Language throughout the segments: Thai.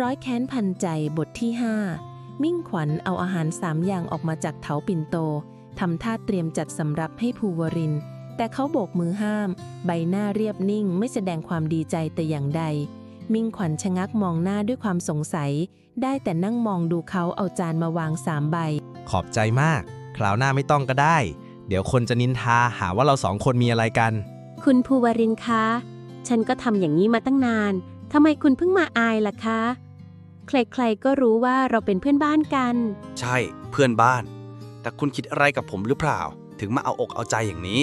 ร้อยแค้นพันใจบทที่ 5 มิ่งขวัญเอาอาหารสามอย่างออกมาจากเถาปิ่นโตทำท่าเตรียมจัดสำรับให้ภูวรินทร์แต่เขาโบกมือห้าม ใบหน้าเรียบนิ่งไม่แสดงความดีใจแต่อย่างใด มิ่งขวัญชะงักมองหน้าด้วยความสงสัย ได้แต่นั่งมองดูเขาเอาจานมาวางสามใบ ขอบใจมาก คราวหน้าไม่ต้องก็ได้ เดี๋ยวคนจะนินทาหาว่าเราสองคนมีอะไรกัน คุณภูวรินทร์คะ ฉันก็ทำอย่างนี้มาตั้งนาน ทำไมคุณเพิ่งมาอายล่ะคะ ใครๆก็รู้ว่าเราเป็นเพื่อนบ้านกัน ใช่เพื่อนบ้าน แต่คุณคิดอะไรกับผมหรือเปล่า ถึงมาเอาอกเอาใจอย่างนี้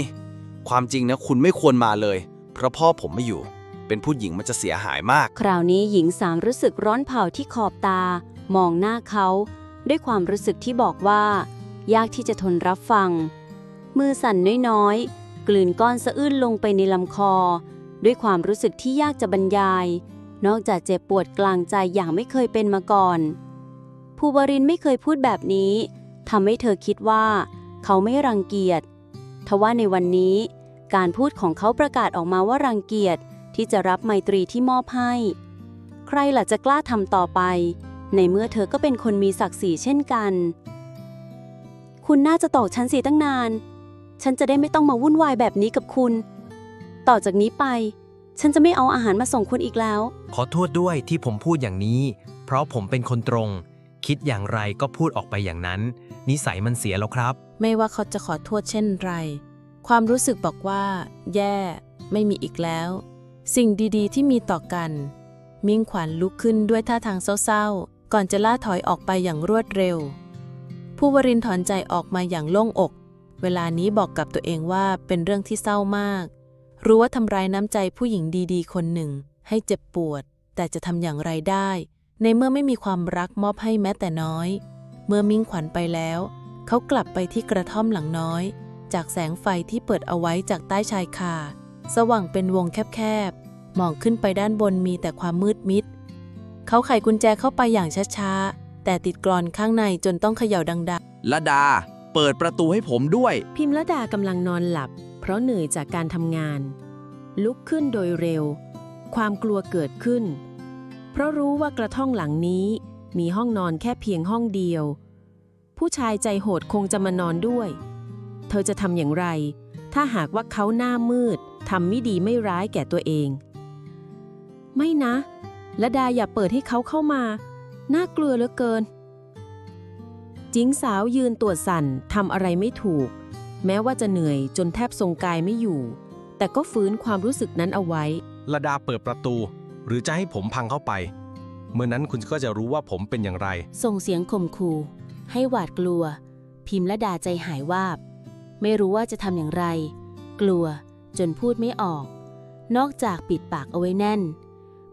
ความจริงนะคุณไม่ควรมาเลย เพราะพ่อผมไม่อยู่ เป็นผู้หญิงมันจะเสียหายมาก คราวนี้หญิงสาวรู้สึกร้อนเผาที่ขอบตา มองหน้าเขา ด้วยความรู้สึกที่บอกว่า ยากที่จะทนรับฟัง มือสั่นน้อยๆ กลืนก้อนสะอื้นลงไปในลำคอ ด้วยความรู้สึกที่ยากจะบรรยาย นอกจากเจ็บปวดกลางใจอย่างไม่เคยเป็นมาก่อน ภูวรินไม่เคยพูดแบบนี้ทำให้เธอคิดว่า เขาไม่รังเกียจทว่าในวันนี้ การพูดของเขาประกาศออกมาว่ารังเกียจที่จะรับไมตรีที่มอบให้ ใครล่ะจะกล้าทำต่อไป ในเมื่อเธอก็เป็นคนมีศักดิ์ศรีเช่นกัน คุณน่าจะตอกฉันสีตั้งนาน ฉันจะได้ไม่ต้องมาวุ่นวายแบบนี้กับคุณ ต่อจากนี้ไป ฉันจะไม่เอาอาหารมาส่งคุณอีกแล้ว ขอโทษด้วยที่ผมพูดอย่างนี้ เพราะผมเป็นคนตรง คิดอย่างไรก็พูดออกไปอย่างนั้น นิสัยมันเสียแล้วครับ ไม่ว่าเขาจะขอโทษเช่นไร ความรู้สึกบอกว่า แย่ ไม่มีอีกแล้ว สิ่งดีๆ ที่มีต่อกัน มิ่งขวัญลุกขึ้นด้วยท่าทางเศร้าๆ ก่อนจะล่าถอยออกไปอย่างรวดเร็ว ผู้วรินทร์ถอนใจออกมาอย่างโล่งอก เวลานี้บอกกับตัวเองว่าเป็นเรื่องที่เศร้ามาก รู้ว่าทำร้ายน้ำใจผู้หญิงดีๆ คนหนึ่ง ให้เจ็บปวด แต่จะทำอย่างไรได้ ในเมื่อไม่มีความรักมอบให้แม้แต่น้อย เมื่อมิ่งขวัญไปแล้ว เขากลับไปที่กระท่อมหลังน้อย จากแสงไฟที่เปิดเอาไว้จากใต้ชายคา สว่างเป็นวงแคบๆ มองขึ้นไปด้านบนมีแต่ความมืดมิด เขาไขกุญแจเข้าไปอย่างช้าๆ แต่ติดกรอนข้างในจนต้องเขย่าดังละดา เปิดประตูให้ผมด้วยๆพิมละดากำลังนอนหลับเพ ราะเหนื่อยจากการทำงาน ลุกขึ้นโดยเร็ว ความกลัวเกิดขึ้น เพราะรู้ว่ากระท่อมหลังนี้มีห้องนอนแค่เพียงห้องเดียว ผู้ชายใจโหดคงจะมานอนด้วย เธอจะทำอย่างไร ถ้าหากว่าเขาหน้ามืดทำไม่ดีไม่ร้ายแก่ตัวเอง ไม่นะละดาอย่าเปิดให้เขาเข้ามา น่ากลัวเหลือเกินจิงสาวยืนตัวสั่นทำอะไรไม่ถูก แม้ว่าจะเหนื่อยจนแทบทรงกายไม่อยู่ แต่ก็ฟื้นความรู้สึกนั้นเอาไว้ ระดาเปิดประตู หรือจะให้ผมพังเข้าไป เมื่อนั้นคุณก็จะรู้ว่าผมเป็นอย่างไร ส่งเสียงข่มขู่ให้หวาดกลัว พิมพ์และดาใจหายวาบ ไม่รู้ว่าจะทำอย่างไร กลัวจนพูดไม่ออก นอกจากปิดปากเอาไว้แน่น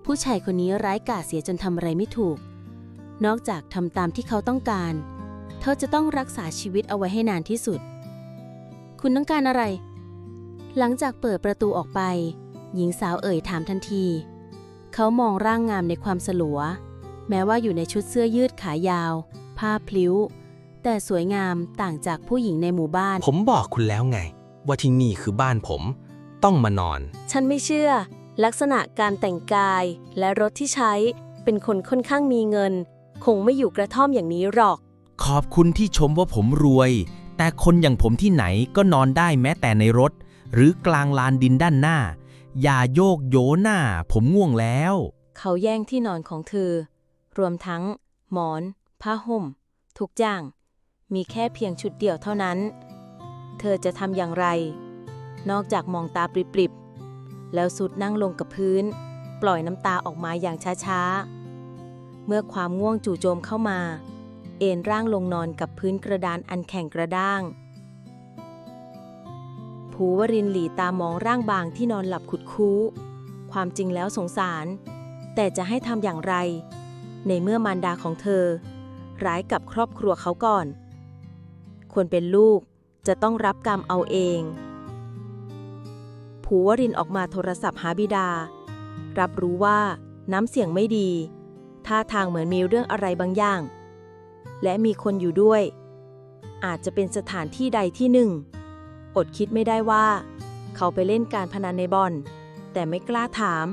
ผู้ชายคนนี้ร้ายกาจเสียจนทำอะไรไม่ถูก นอกจากทำตามที่เขาต้องการ เธอจะต้องรักษาชีวิตเอาไว้ให้นานที่สุด คุณต้องการอะไร หลังจากเปิดประตูออกไป หญิงสาวเอ่ยถามทันที เขามองร่างงามในความสลัว แม้ว่าอยู่ในชุดเสื้อยืดขายาว ผ้าพลิ้ว แต่สวยงามต่างจากผู้หญิงในหมู่บ้าน ผมบอกคุณแล้วไง ว่าที่นี่คือบ้านผม ต้องมานอน ฉันไม่เชื่อ ลักษณะการแต่งกายและรถที่ใช้ เป็นคนค่อนข้างมีเงิน คงไม่อยู่กระท่อมอย่างนี้หรอก ขอบคุณที่ชมว่าผมรวย แต่คนอย่างผมที่ไหนก็นอนได้แม้แต่ในรถ หรือกลางลานดินด้านหน้า อย่าโยกโยหน้า ผมง่วงแล้ว เขาแย่งที่นอนของเธอ รวมทั้ง หมอน ผ้าห่ม ทุกอย่าง มีแค่เพียงชุดเดียวเท่านั้น เธอจะทำอย่างไร นอกจากมองตาปริบๆ แล้วสุดนั่งลงกับพื้น ปล่อยน้ำตาออกมาอย่างช้าๆ เมื่อความง่วงจู่โจมเข้ามา เอนร่างลงนอนกับพื้นกระดานอันแข็งกระด้าง ภูวรินหลีตามองร่างบางที่นอนหลับขุดคู้ ความจริงแล้วสงสาร แต่จะให้ทำอย่างไร ในเมื่อมารดาของเธอ ร้ายกับครอบครัวเขาก่อนคนเป็นลูกจะต้องรับกรรมเอาเอง ภูวรินออกมาโทรศัพท์หาบิดา รับรู้ว่าน้ำเสียงไม่ดี ท่าทางเหมือนมีเรื่องอะไรบางอย่าง และมีคนอยู่ด้วย อาจจะเป็นสถานที่ใดที่หนึ่ง อดคิดไม่ได้ว่า เขาไปเล่นการพนันในบ่อนแต่ไม่กล้าถาม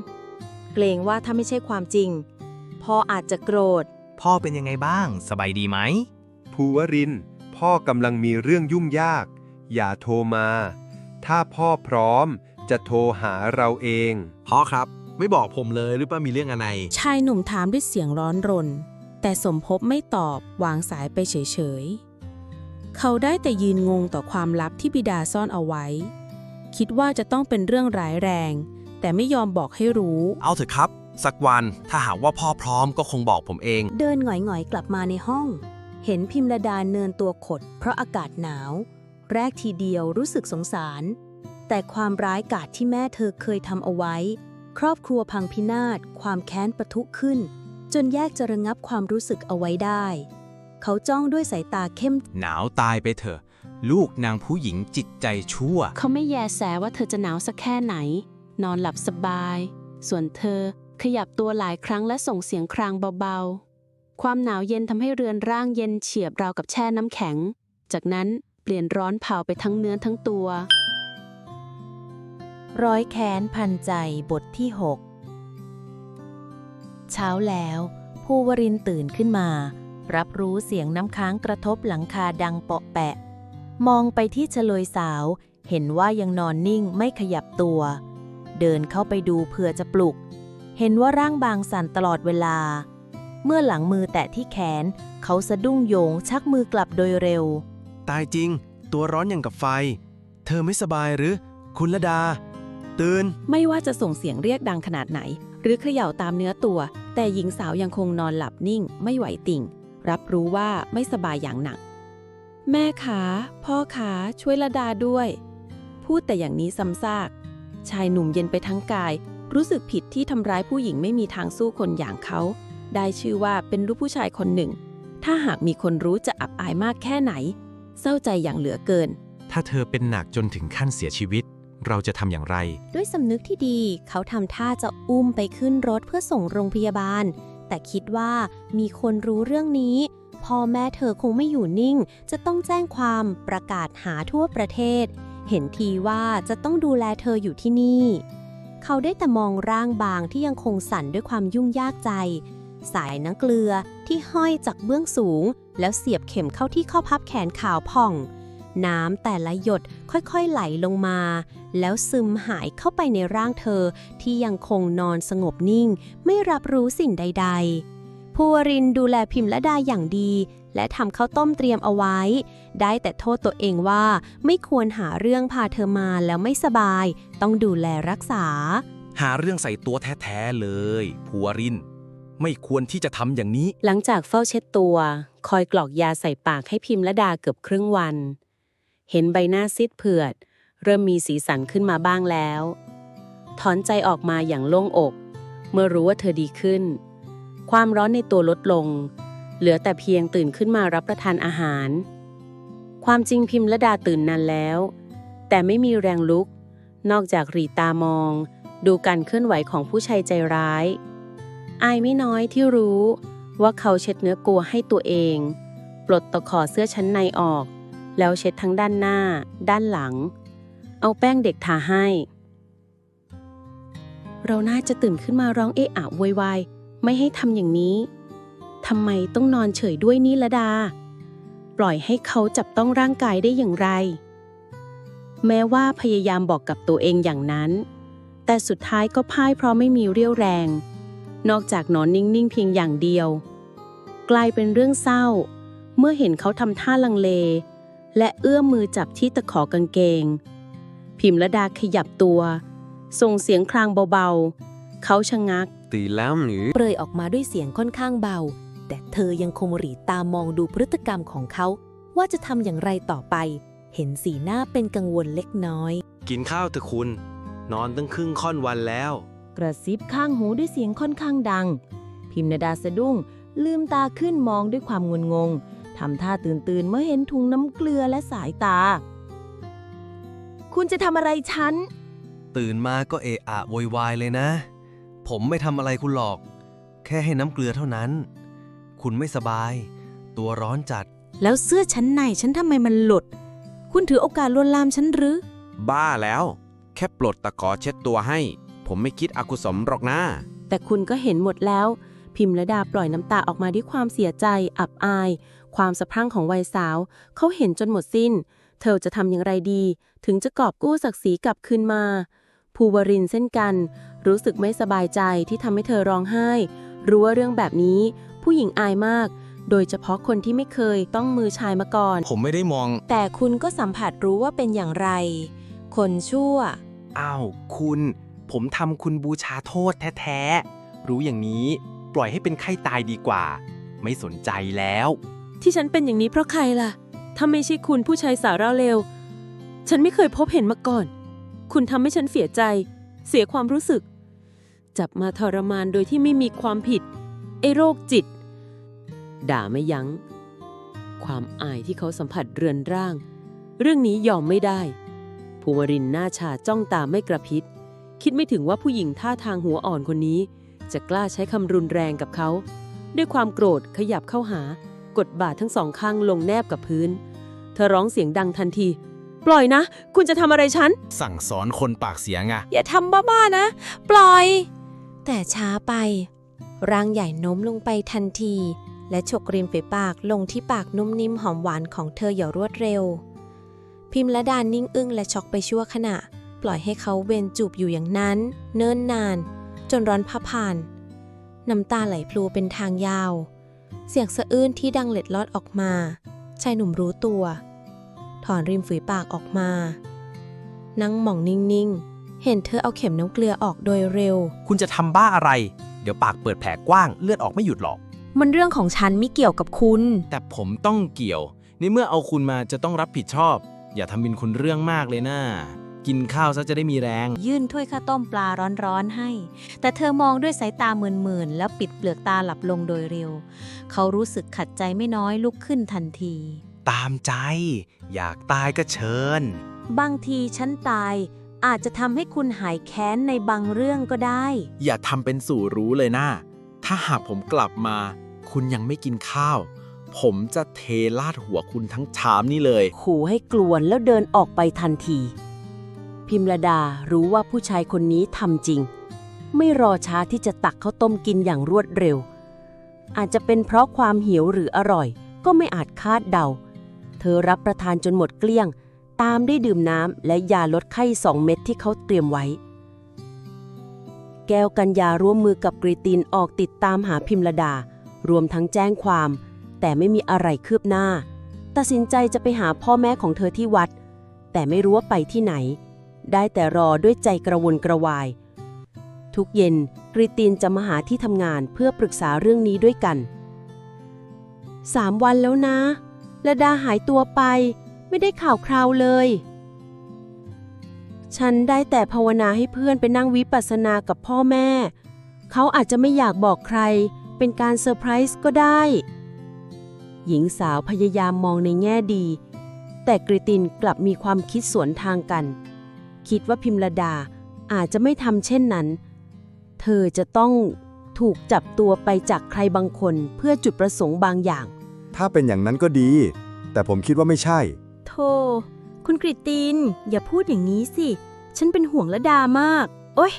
เกรงว่าถ้าไม่ใช่ความจริง พ่ออาจจะโกรธ พ่อเป็นยังไงบ้าง สบายดีไหม ภูวรินทร์พ่อกำลังมีเรื่องยุ่งยาก อย่าโทรมา ถ้าพ่อพร้อมจะโทรหาเราเอง พ่อครับ ไม่บอกผมเลยหรือว่ามีเรื่องอะไร ชายหนุ่มถามด้วยเสียงร้อนรน แต่สมภพไม่ตอบวางสายไปเฉยๆ เขาได้แต่ยืนงงต่อความลับที่บิดาซ่อนเอาไว้ คิดว่าจะต้องเป็นเรื่องร้ายแรง แต่ไม่ยอมบอกให้รู้ เอาเถอะครับ สักวันถ้าหากว่าพ่อพร้อมก็คงบอกผมเอง เดินหงอยๆ กลับมาในห้อง เห็นพิมระดาเนินตัวขด เพราะอากาศหนาว แรกทีเดียวรู้สึกสงสาร แต่ความร้ายกาจที่แม่เธอเคยทำเอาไว้ ครอบครัวพังพินาศความแค้นปะทุขึ้น จนแยกจะระงับความรู้สึกเอาไว้ได้ เขาจ้องด้วยสายตาเข้ม หนาวตายไปเถอะ ลูกนางผู้หญิงจิตใจชั่ว เขาไม่แยแสว่าเธอจะหนาวสักแค่ไหน นอนหลับสบาย ส่วนเธอขยับตัวหลายครั้งและส่งเสียงครางเบาๆ ความหนาวเย็นทำให้เรือนร่างเย็นเฉียบราวกับแช่น้ำแข็ง จากนั้นเปลี่ยนร้อนเผาไปทั้งเนื้อทั้งตัว ร้อยแค้นพันใจบทที่ 6 เช้าแล้ว ภูวรินทร์ตื่นขึ้นมา รับรู้เสียงน้ำค้างกระทบหลังคาดังเปาะแปะ มองไปที่เฉลยสาว เห็นว่ายังนอนนิ่งไม่ขยับตัว เดินเข้าไปดูเผื่อจะปลุก เห็นว่าร่างบางสั่นตลอดเวลา เมื่อหลังมือแตะที่แขน เขาสะดุ้งโยงชักมือกลับโดยเร็ว ตายจริง ตัวร้อนอย่างกับไฟ เธอไม่สบายหรือ คุณละดา ตื่น ไม่ว่าจะส่งเสียงเรียกดังขนาดไหน หรือเขย่าตามเนื้อตัว แต่หญิงสาวยังคงนอนหลับนิ่งไม่ไหวติ่ง รับรู้ว่าไม่สบายอย่างหนัก แม่ขาพ่อขาช่วยละดาด้วย พูดแต่อย่างนี้ซ้ำซาก ชายหนุ่มเย็นไปทั้งกาย รู้สึกผิดที่ทำร้ายผู้หญิงไม่มีทางสู้คนอย่างเขา ได้ชื่อว่าเป็นลูกผู้ชายคนหนึ่ง ถ้าหากมีคนรู้จะอับอายมากแค่ไหน เศร้าใจอย่างเหลือเกิน ถ้าเธอเป็นหนักจนถึงขั้นเสียชีวิต เราจะทำอย่างไร ด้วยสำนึกที่ดีเขาทำท่าจะอุ้มไปขึ้นรถเพื่อส่งโรงพยาบาล แต่คิดว่ามีคนรู้เรื่องนี้ พ่อแม่เธอคงไม่อยู่นิ่ง จะต้องแจ้งความประกาศหาทั่วประเทศ เห็นทีว่าจะต้องดูแลเธออยู่ที่นี่ เขาได้แต่มองร่างบางที่ยังคงสั่นด้วยความยุ่งยากใจ สายน้ำเกลือที่ห้อยจากเบื้องสูง แล้วเสียบเข็มเข้าที่ข้อพับแขนขาวผ่อง น้ำแต่ละหยดค่อยๆไหลลงมา แล้วซึมหายเข้าไปในร่างเธอที่ยังคงนอนสงบนิ่ง ไม่รับรู้สิ่งใด ๆ ภูวรินทร์ดูแลพิมพ์และดาอย่างดี และทำข้าวต้มเตรียมเอาไว้ ได้แต่โทษตัวเองว่าไม่ควรหาเรื่องพาเธอมาแล้วไม่สบาย ต้องดูแลรักษา หาเรื่องใส่ตัวแท้ๆเลยผัวรินไม่ควรที่จะทำอย่างนี้ หลังจากเฝ้าเช็ดตัว คอยกรอกยาใส่ปากให้พิมพ์และดาเกือบครึ่งวัน เห็นใบหน้าซีดเผือด เริ่มมีสีสันขึ้นมาบ้างแล้ว ถอนใจออกมาอย่างโล่งอก เมื่อรู้ว่าเธอดีขึ้น ความร้อนในตัวลดลง เหลือแต่เพียงตื่นขึ้นมารับประทานอาหาร ความจริงพิมพ์และดาตื่นนานแล้ว แต่ไม่มีแรงลุก นอกจากรีตามอง ดูการเคลื่อนไหวของผู้ชายใจร้าย อายไม่น้อยที่รู้ว่าเขาเช็ดเนื้อกลัวให้ตัวเอง ปลดตะขอเสื้อชั้นในออก แล้วเช็ดทั้งด้านหน้า ด้านหลัง เอาแป้งเด็กทาให้ เราน่าจะตื่นขึ้นมาร้องเอะอะโวยวายไม่ให้ทำอย่างนี้ทำไมต้องนอนเฉยด้วยนี่ละดา ปล่อยให้เขาจับต้องร่างกายได้อย่างไร แม้ว่าพยายามบอกกับตัวเองอย่างนั้น แต่สุดท้ายก็พ่ายเพราะไม่มีเรี่ยวแรง นอกจากนอนนิ่งๆเพียงอย่างเดียว กลายเป็นเรื่องเศร้า เมื่อเห็นเขาทำท่าลังเล และเอื้อมมือจับที่ตะขอกางเกง พิมรดาขยับตัว ส่งเสียงคลางเบาๆ เขาชะงักตื่นแล้วหรือเปรยออกมาด้วยเสียงค่อนข้างเบา แต่เธอยังคงหรีตามองดูพฤติกรรมของเขา ว่าจะทำอย่างไรต่อไป เห็นสีหน้าเป็นกังวลเล็กน้อย กินข้าวเถอะคุณ นอนตั้งครึ่งค่อนวันแล้ว กระซิบข้างหูด้วยเสียงค่อนข้างดัง พิมรดาสะดุ้ง ลืมตาขึ้นมองด้วยความงุนงง ทำท่าตื่นตื่นๆ เมื่อเห็นถุงน้ำเกลือและสายตา คุณจะทำอะไรฉัน ตื่นมาก็เอะอะโวยวายเลยนะ ผมไม่ทำอะไรคุณหรอก แค่ให้น้ำเกลือเท่านั้น คุณไม่สบาย ตัวร้อนจัด แล้วเสื้อชั้นในฉันทำไมมันหลุด คุณถือโอกาสลวนลามฉันหรือ บ้าแล้ว แค่ปลดตะขอเช็ดตัวให้ ผมไม่คิดอกุศลหรอกนะ แต่คุณก็เห็นหมดแล้ว พิมพ์และดาปล่อยน้ำตาออกมาด้วยความเสียใจ อับอาย ความสะพรั่งของวัยสาว เขาเห็นจนหมดสิ้น เธอจะทำอย่างไรดี ถึงจะกอบกู้ศักดิ์ศรีกลับคืนมา ภูวรินทร์เช่นกัน รู้สึกไม่สบายใจที่ทำให้เธอร้องไห้ รู้ว่าเรื่องแบบนี้ ผู้หญิงอายมาก โดยเฉพาะคนที่ไม่เคยต้องมือชายมาก่อน ผมไม่ได้มอง แต่คุณก็สัมผัสรู้ว่าเป็นอย่างไร คนชั่ว อ้าว คุณ ผมทำคุณบูชาโทษแท้ๆ รู้อย่างนี้ ปล่อยให้เป็นไข้ตายดีกว่า ไม่สนใจแล้ว ที่ฉันเป็นอย่างนี้เพราะใครล่ะ ถ้าไม่ใช่คุณผู้ชายสาวเระเลว ฉันไม่เคยพบเห็นมาก่อน คุณทำให้ฉันเสียใจ เสียความรู้สึก จับมาทรมานโดยที่ไม่มีความผิด ไอ้โรคจิต ด่าไม่ยัง้ง ความอายที่เขาสัมผัสเรือนร่าง เรื่องนี้ยอมไม่ได้ ภูวรินหน้าชาจ้องตาไม่กระพริบ คิดไม่ถึงว่าผู้หญิงท่าทางหัวอ่อนคนนี้ จะกล้าใช้คำรุนแรงกับเขา ด้วยความโกรธขยับเข้าหา กดบาดทั้งสองข้างลงแนบกับพื้น เธอร้องเสียงดังทันที ปล่อยนะ คุณจะทำอะไรฉัน สั่งสอนคนปากเสียงอะอย่าทำบ้าๆนะ ปล่อย แต่ช้าไป ร่างใหญ่โน้มลงไปทันที และฉกริมฝีปากลงที่ปากนุ่มนิ่มหอมหวานของเธออย่างรวดเร็ว พิมพ์ละดานนิ่งอึ้งและช็อกไปชั่วขณะ ปล่อยให้เขาเวนจูบอยู่อย่างนั้น เนิ่นนาน จนร้อนผ้าผ่านน้ำตาไหลพลูเป็นทางยาว เสียงสะอื้นที่ดังเล็ดลอดออกมา ชายหนุ่มรู้ตัว ถอนริมฝีปากออกมา นั่งหม่องนิ่งๆ เห็นเธอเอาเข็มน้ำเกลือออกโดยเร็ว คุณจะทำบ้าอะไร เดี๋ยวปากเปิดแผลกว้างเลือดออกไม่หยุดหรอก มันเรื่องของฉันไม่เกี่ยวกับคุณ แต่ผมต้องเกี่ยว ในเมื่อเอาคุณมาจะต้องรับผิดชอบ อย่าทำเป็นคุณเรื่องมากเลยนะ กินข้าวซะจะได้มีแรง ยื่นถ้วยข้าวต้มปลาร้อนๆให้ แต่เธอมองด้วยสายตาเมินๆ แล้วปิดเปลือกตาหลับลงโดยเร็ว เขารู้สึกขัดใจไม่น้อยลุกขึ้นทันที ตามใจ อยากตายก็เชิญ บางทีฉันตาย อาจจะทำให้คุณหายแค้นในบางเรื่องก็ได้ อย่าทำเป็นสู่รู้เลยนะถ้าหากผมกลับมา คุณยังไม่กินข้าว ผมจะเทลาดหัวคุณทั้งชามนี่เลย ขู่ให้กลวนแล้วเดินออกไปทันที พิมรดารู้ว่าผู้ชายคนนี้ทำจริง ไม่รอช้าที่จะตักข้าวต้มกินอย่างรวดเร็ว อาจจะเป็นเพราะความหิวหรืออร่อย ก็ไม่อาจคาดเดา เธอรับประทานจนหมดเกลี้ยง ตามได้ดื่มน้ำและยาลดไข้สองเม็ดที่เขาเตรียมไว้ แก้วกัญญาร่วมมือกับกรีตินออกติดตามหาพิมรดา รวมทั้งแจ้งความ แต่ไม่มีอะไรคืบหน้า ตัดสินใจจะไปหาพ่อแม่ของเธอที่วัด แต่ไม่รู้ว่าไปที่ไหน ได้แต่รอด้วยใจกระวนกระวาย ทุกเย็นกริตินจะมาหาที่ทำงานเพื่อปรึกษาเรื่องนี้ด้วยกันสามวันแล้วนะละดาหายตัวไป ไม่ได้ข่าวคราวเลย ฉันได้แต่ภาวนาให้เพื่อนไปนั่งวิปัสสนากับพ่อแม่ เขาอาจจะไม่อยากบอกใคร เป็นการเซอร์ไพรส์ก็ได้ หญิงสาวพยายามมองในแง่ดี แต่กริตินกลับมีความคิดสวนทางกัน คิดว่าพิมรดาอาจจะไม่ทำเช่นนั้น เธอจะต้องถูกจับตัวไปจากใครบางคนเพื่อจุดประสงค์บางอย่าง ถ้าเป็นอย่างนั้นก็ดี แต่ผมคิดว่าไม่ใช่ โธ่คุณกริตติน อย่าพูดอย่างนี้สิ ฉันเป็นห่วงละดามาก โอ๊ย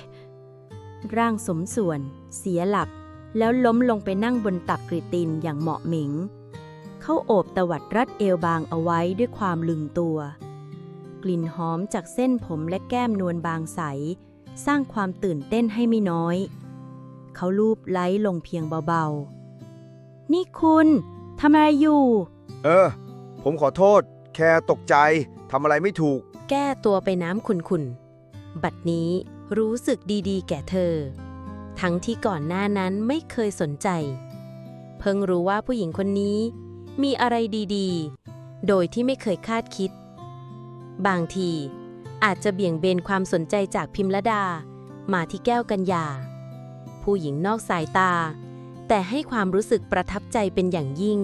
ร่างสมส่วน เสียหลัก แล้วล้มลงไปนั่งบนตักกริตตินอย่างเหมาะเหม็ง เขาโอบตวัดรัดเอวบางเอาไว้ด้วยความลึงตัว กลิ่นหอมจากเส้นผมและแก้มนวลบางใส สร้างความตื่นเต้นให้ไม่น้อย เขาลูบไล้ลงเพียงเบาๆ นี่คุณทำอะไรอยู่ เออ ผมขอโทษ แค่ตกใจทำอะไรไม่ถูก แก้ตัวไปน้ำขุนๆ บัดนี้รู้สึกดีๆ แก่เธอ ทั้งที่ก่อนหน้านั้นไม่เคยสนใจ เพิ่งรู้ว่าผู้หญิงคนนี้มีอะไรดีๆ โดยที่ไม่เคยคาดคิด บางที อาจจะเบี่ยงเบนความสนใจจากพิมรดา มาที่แก้วกัญญา ผู้หญิงนอกสายตา แต่ให้ความรู้สึกประทับใจเป็นอย่างยิ่ง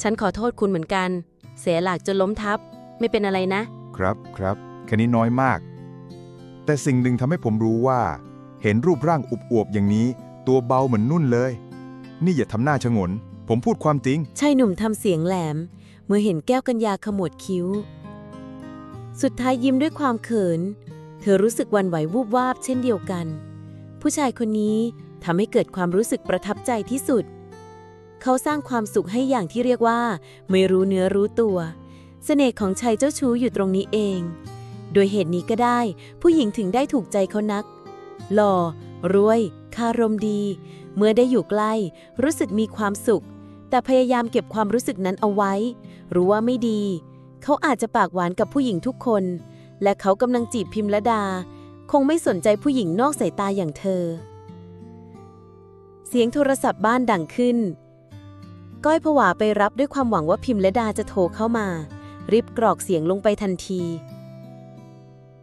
ฉันขอโทษคุณเหมือนกัน เสียหลักจนล้มทับ ไม่เป็นอะไรนะ ครับครับ แค่นี้น้อยมาก แต่สิ่งหนึ่งทำให้ผมรู้ว่า เห็นรูปร่างอุบอวบๆอย่างนี้ ตัวเบาเหมือนนุ่นเลย นี่อย่าทำหน้าชงน ผมพูดความจริง ชายหนุ่มทำเสียงแหลมเมื่อเห็นแก้วกัญญาขมวดคิ้ว สุดท้ายยิ้มด้วยความเขิน เธอรู้สึกวันไหววูบวาบเช่นเดียวกัน ผู้ชายคนนี้ทำให้เกิดความรู้สึกประทับใจที่สุด เขาสร้างความสุขให้อย่างที่เรียกว่า ไม่รู้เนื้อรู้ตัวเสน่ห์ของชายเจ้าชู้อยู่ตรงนี้เอง โดยเหตุนี้ก็ได้ ผู้หญิงถึงได้ถูกใจเขานัก หล่อ รวย คารมดี เมื่อได้อยู่ใกล้ รู้สึกมีความสุข แต่พยายามเก็บความรู้สึกนั้นเอาไว้ รู้ว่าไม่ดี เขาอาจจะปากหวานกับผู้หญิงทุกคน และเขากำลังจีบพิมละดา คงไม่สนใจผู้หญิงนอกสายตาอย่างเธอ เสียงโทรศัพท์บ้านดังขึ้น ก้อยผวาไปรับด้วยความหวังว่าพิมและดาจะโทรเข้ามา รีบกรอกเสียงลงไปทันที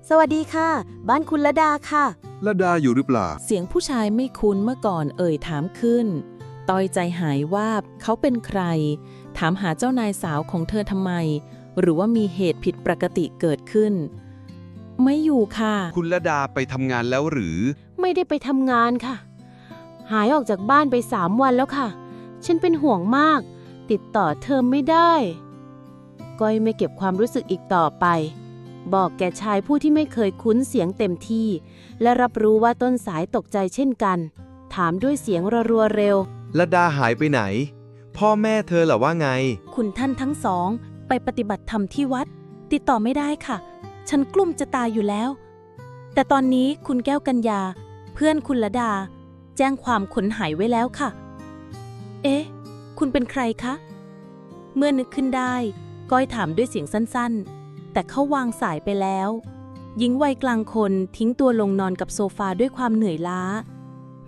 สวัสดีค่ะ บ้านคุณละดาค่ะ ละดาอยู่หรือเปล่า เสียงผู้ชายไม่คุ้นเมื่อก่อนเอ่ยถามขึ้น ต้อยใจหายว่าเขาเป็นใคร ถามหาเจ้านายสาวของเธอทำไม หรือว่ามีเหตุผิดปกติเกิดขึ้น ไม่อยู่ค่ะ คุณละดาไปทำงานแล้วหรือ ไม่ได้ไปทำงานค่ะ หายออกจากบ้านไปสามวันแล้วค่ะ ฉันเป็นห่วงมาก ติดต่อเธอไม่ได้ก้อยไม่เก็บความรู้สึกอีกต่อไป บอกแก่ชายผู้ที่ไม่เคยคุ้นเสียงเต็มที่ และรับรู้ว่าต้นสายตกใจเช่นกัน ถามด้วยเสียงรัวๆเร็ว ละดาหายไปไหน พ่อแม่เธอเหรอว่าไง คุณท่านทั้งสอง ไปปฏิบัติธรรมที่วัด ติดต่อไม่ได้ค่ะ ฉันกลุ้มจะตายอยู่แล้ว แต่ตอนนี้คุณแก้วกัญญา เพื่อนคุณละดา แจ้งความขนหายไว้แล้วค่ะ เอ๊ะ คุณเป็นใครคะ เมื่อนึกขึ้นได้ ก้อยถามด้วยเสียงสั้นๆ แต่เขาวางสายไปแล้ว หญิงวัยกลางคนทิ้งตัวลงนอนกับโซฟาด้วยความเหนื่อยล้า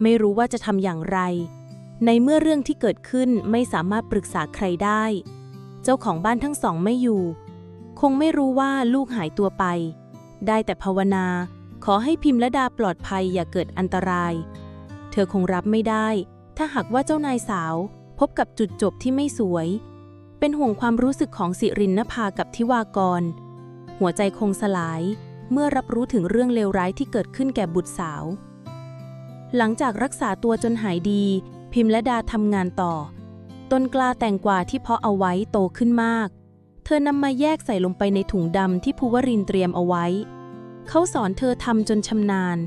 ไม่รู้ว่าจะทำอย่างไร ในเมื่อเรื่องที่เกิดขึ้นไม่สามารถปรึกษาใครได้ เจ้าของบ้านทั้งสองไม่อยู่ คงไม่รู้ว่าลูกหายตัวไป ได้แต่ภาวนา ขอให้พิมพ์และดาปลอดภัยอย่าเกิดอันตราย เธอคงรับไม่ได้ ถ้าหากว่าเจ้านายสาว พบกับจุดจบที่ไม่สวย เป็นห่วงความรู้สึกของสิรินนภากับทิวากร หัวใจคงสลาย เมื่อรับรู้ถึงเรื่องเลวร้ายที่เกิดขึ้นแก่บุตรสาว หลังจากรักษาตัวจนหายดี พิมพ์และดาทำงานต่อ ต้นกล้าแตงกวาที่เพาะเอาไว้โตขึ้นมาก เธอนำมาแยกใส่ลงไปในถุงดำที่ภูวรินเตรียมเอาไว้ เขาสอนเธอทำจนชำนาญ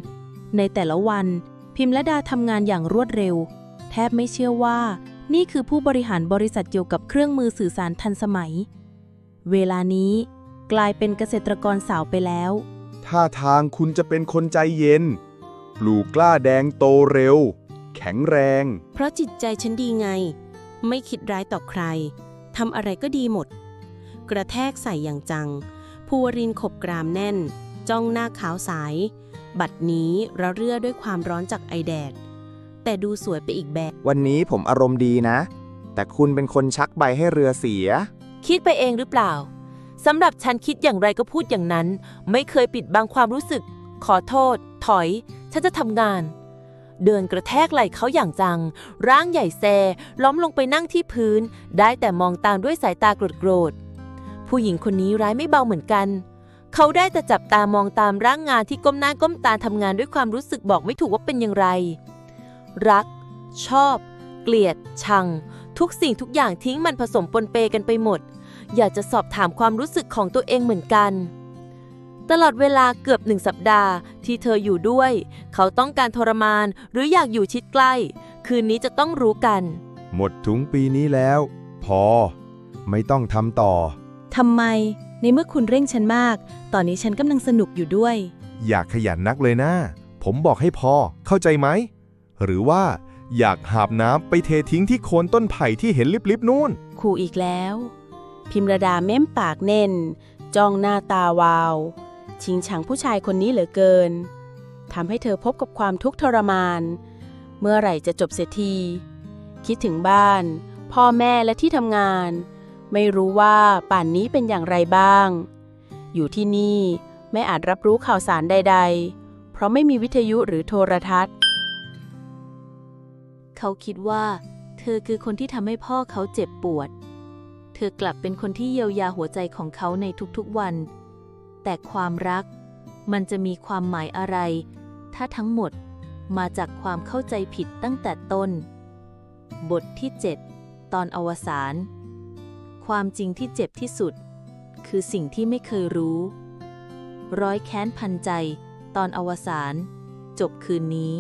ในแต่ละวัน พิมพ์และดาทำงานอย่างรวดเร็ว แทบไม่เชื่อว่า นี่คือผู้บริหารบริษัทเกี่ยวกับเครื่องมือสื่อสารทันสมัย เวลานี้กลายเป็นเกษตรกรสาวไปแล้ว ท่าทางคุณจะเป็นคนใจเย็น ปลูกกล้าแดงโตเร็ว แข็งแรง เพราะจิตใจฉันดีไง ไม่คิดร้ายต่อใครทำอะไรก็ดีหมด กระแทกใส่อย่างจัง ภูวรินทร์ขบกรามแน่น จ้องหน้าขาวใสาย บัดนี้ระเรื่อด้วยความร้อนจากไอแดด แต่ดูสวยไปอีกแบบ วันนี้ผมอารมณ์ดีนะ แต่คุณเป็นคนชักใบให้เรือเสีย คิดไปเองหรือเปล่า สำหรับฉันคิดอย่างไรก็พูดอย่างนั้น ไม่เคยปิดบังความรู้สึก ขอโทษ ถอย ฉันจะทำงาน เดินกระแทกไหล่เขาอย่างจัง ร่างใหญ่แซ ล้มลงไปนั่งที่พื้น ได้แต่มองตามด้วยสายตาโกรธๆผู้หญิงคนนี้ร้ายไม่เบาเหมือนกัน เขาได้แต่จับตามองตามร่างงานที่ก้มหน้าก้มตาทำงานด้วยความรู้สึกบอกไม่ถูกว่าเป็นอย่างไร รัก ชอบ เกลียด ชัง ทุกสิ่งทุกอย่างทิ้งมันผสมปนเปกันไปหมด อยากจะสอบถามความรู้สึกของตัวเองเหมือนกัน ตลอดเวลาเกือบหนึ่งสัปดาห์ที่เธออยู่ด้วย เขาต้องการทรมานหรืออยากอยู่ชิดใกล้ คืนนี้จะต้องรู้กัน หมดถุงปีนี้แล้ว พอ ไม่ต้องทำต่อ ทำไม ในเมื่อคุณเร่งฉันมาก ตอนนี้ฉันกำลังสนุกอยู่ด้วย อยากขยันนักเลยนะ ผมบอกให้พอ เข้าใจไหม หรือว่า อยากหาบน้ำไปเททิ้งที่โคนต้นไผ่ที่เห็นลิบๆนู่นขู่อีกแล้ว พิมรดาเม้มปากเน่น จ้องหน้าตาวาว ชิงชังผู้ชายคนนี้เหลือเกินทำให้เธอพบกับความทุกข์ทรมาน เมื่อไหร่จะจบเสียที คิดถึงบ้าน พ่อแม่และที่ทำงาน ไม่รู้ว่าป่านนี้เป็นอย่างไรบ้าง อยู่ที่นี่ไม่อาจรับรู้ข่าวสารใด ๆ เพราะไม่มีวิทยุหรือโทรทัศน์ เขาคิดว่า เธอคือคนที่ทำให้พ่อเขาเจ็บปวด เธอกลับเป็นคนที่เยียวยาหัวใจของเขาในทุกๆวัน แต่ความรัก มันจะมีความหมายอะไร ถ้าทั้งหมดมาจากความเข้าใจผิดตั้งแต่ต้น บทที่ 7 ตอนอวสานความจริงที่เจ็บที่สุด คือสิ่งที่ไม่เคยรู้ ร้อยแค้นพันใจ ตอนอวสานจบคืนนี้